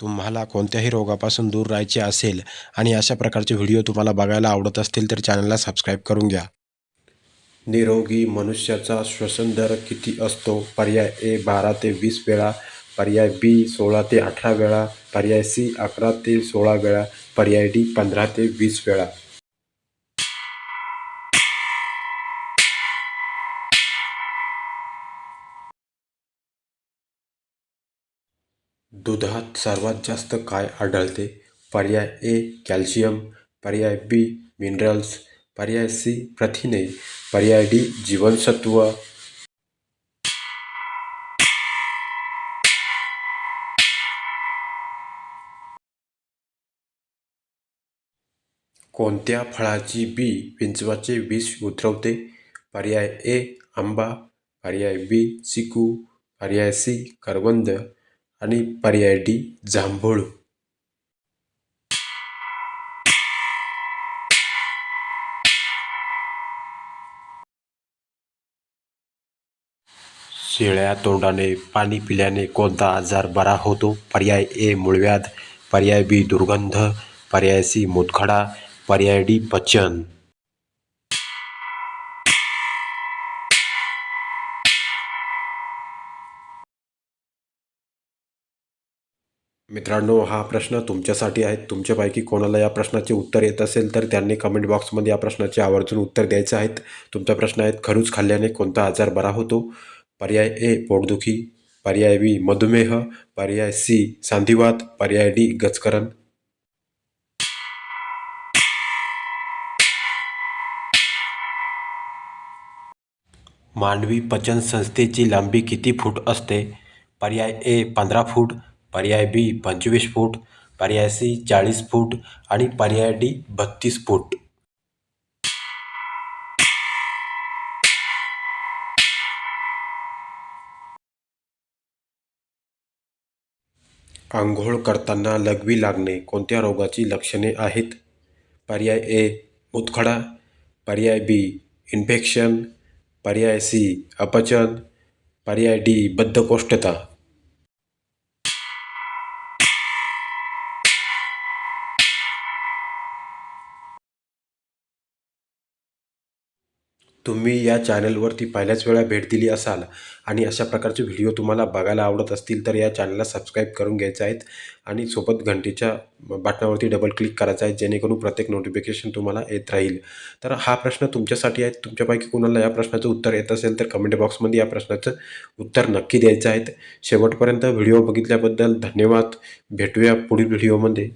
तुम्हाला कोणत्याही रोगापासून दूर राहायचे असेल आणि अशा प्रकारचे व्हिडिओ तुम्हाला बघायला आवडत असतील तर चॅनलला सबस्क्राईब करून घ्या. निरोगी मनुष्याचा श्वसन दर किती असतो? पर्याय ए बारा ते वीस वेळा पर्याय बी सोळा ते अठरा वेळा पर्याय सी अकरा ते सोळा वेळा पर्याय डी पंधरा ते वीस वेळा. दुधात सर्वात जास्त काय आढळते? पर्याय ए कॅल्शियम पर्याय बी मिनरल्स पर्याय सी प्रथिने पर्याय डी जीवनसत्व. कोणत्या फळाची बी विंचवाचे विष उतरवते? पर्याय ए आंबा पर्याय बी चिकू पर्याय सी करवंद. आणि पर्याय डी जांभूळ. शेळ्या तोंडाने पाणी पिल्याने कोणता आजार बरा होतो? पर्याय ए मुळव्याध. पर्याय बी दुर्गंध. पर्याय सी मुतखडा पर्याय डी पचन. मित्रांनो हा प्रश्न तुमच्यासाठी आहे. तुमच्यापैकी कोणाला या प्रश्नाचे उत्तर येत असेल तर त्यांनी कमेंट बॉक्समध्ये या प्रश्नाचे आवर्जून उत्तर द्यायचं आहेत. तुमचा प्रश्न आहेत खरूच खाल्ल्याने कोणता आजार बरा होतो? पर्याय ए पोटदुखी. पर्याय बी मधुमेह. पर्याय सी सांधिवात. पर्याय डी गचकरण मानवी पचन संस्थेची लांबी किती फूट असते? पर्याय ए पंधरा फूट. पर्याय बी पंचवीस फूट पर्याय सी चाळीस फूट आणि पर्याय डी बत्तीस फूट. आंघोळ करताना लघवी लागणे कोणत्या रोगाची लक्षणे आहेत? पर्याय ए मुतखडा पर्याय बी इन्फेक्शन पर्याय सी अपचन पर्याय डी बद्धकोष्ठता. तुम्ही या चॅनलवरती पहिल्याच वेळा भेट दिली असाल आणि अशा प्रकारचे व्हिडिओ तुम्हाला बघायला आवडत असतील तर या चॅनलला सबस्क्राईब करून घ्यायचं आहेत आणि सोबत घंटीच्या बटनावरती डबल क्लिक करायचं आहे जेणेकरून प्रत्येक नोटिफिकेशन तुम्हाला येत राहील. तर हा प्रश्न तुमच्यासाठी आहे. तुमच्यापैकी कोणाला या प्रश्नाचं उत्तर येत असेल तर कमेंट बॉक्समध्ये या प्रश्नाचं उत्तर नक्की द्यायचं आहेत शेवटपर्यंत व्हिडिओ बघितल्याबद्दल धन्यवाद. भेटूया पुढील व्हिडिओमध्ये